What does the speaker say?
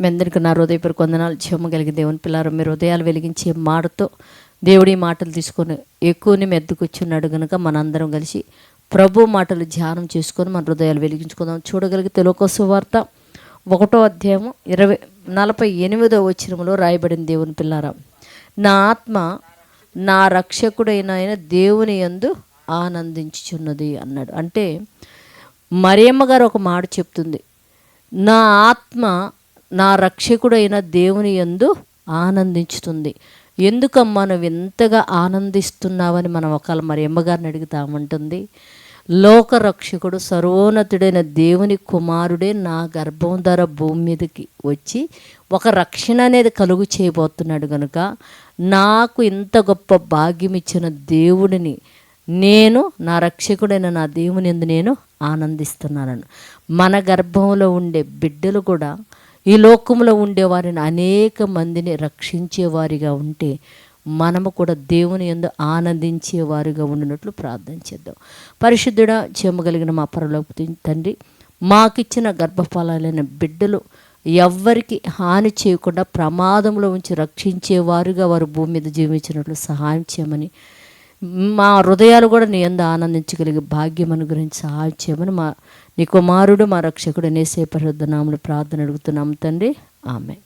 మీ అందరికీ నా హృదయపూర్వక వందనాలు. జీవము కలిగి దేవుని పిల్లారు మీరు హృదయాలు వెలిగించే మాటతో దేవుడి మాటలు తీసుకొని ఎక్కువని మెద్దుకొచ్చున్నాడు గనుక మనందరం కలిసి ప్రభు మాటలు ధ్యానం చేసుకొని మన హృదయాలు వెలిగించుకుందాం. చూడగలిగితే లోకోసు వార్త ఒకటో అధ్యాయం ఇరవై నలభై ఎనిమిదో వచ్చినములో రాయబడిన దేవుని పిల్లారా నా ఆత్మ నా రక్షకుడైన ఆయన దేవుని యందు ఆనందించుచున్నది అన్నాడు. అంటే మరియమ్మ గారు ఒక మాట చెప్తుంది. నా ఆత్మ నా రక్షకుడైన దేవుని యందు ఆనందించుతుంది. ఎందుకమ్మా నువ్వు ఎంతగా ఆనందిస్తున్నావని మనం ఒకవేళ మరి అమ్మగారిని అడుగుతామంటుంది. లోక రక్షకుడు సర్వోన్నతుడైన దేవుని కుమారుడే నా గర్భం ధర భూమి మీదకి వచ్చి ఒక రక్షణ అనేది కలుగు చేయబోతున్నాడు కనుక నాకు ఇంత గొప్ప భాగ్యం ఇచ్చిన దేవుడిని నేను నా రక్షకుడైన నా దేవుని ఎందు నేను ఆనందిస్తున్నాను మన గర్భంలో ఉండే బిడ్డలు కూడా ఈ లోకంలో ఉండే వారిని అనేక మందిని రక్షించేవారిగా ఉంటే మనము కూడా దేవుని ఎందు ఆనందించేవారుగా ఉండినట్లు ప్రార్థన చేద్దాం. పరిశుద్ధుడ చెమ్మగలిగిన మా పరలోకి తండ్రి మాకిచ్చిన గర్భఫలాలైన బిడ్డలు ఎవ్వరికి హాని చేయకుండా ప్రమాదంలో ఉంచి రక్షించేవారుగా వారు భూమి మీద జీవించినట్లు సహాయం చేయమని మా హృదయాలు కూడా నీ అందు ఆనందించగలిగే భాగ్యం గురించి సహాయం చేయమని మా నీ కుమారుడు మా రక్షకుడు నేసే పరిశుద్ధ ప్రార్థన అడుగుతున్నాం తండ్రి. ఆమె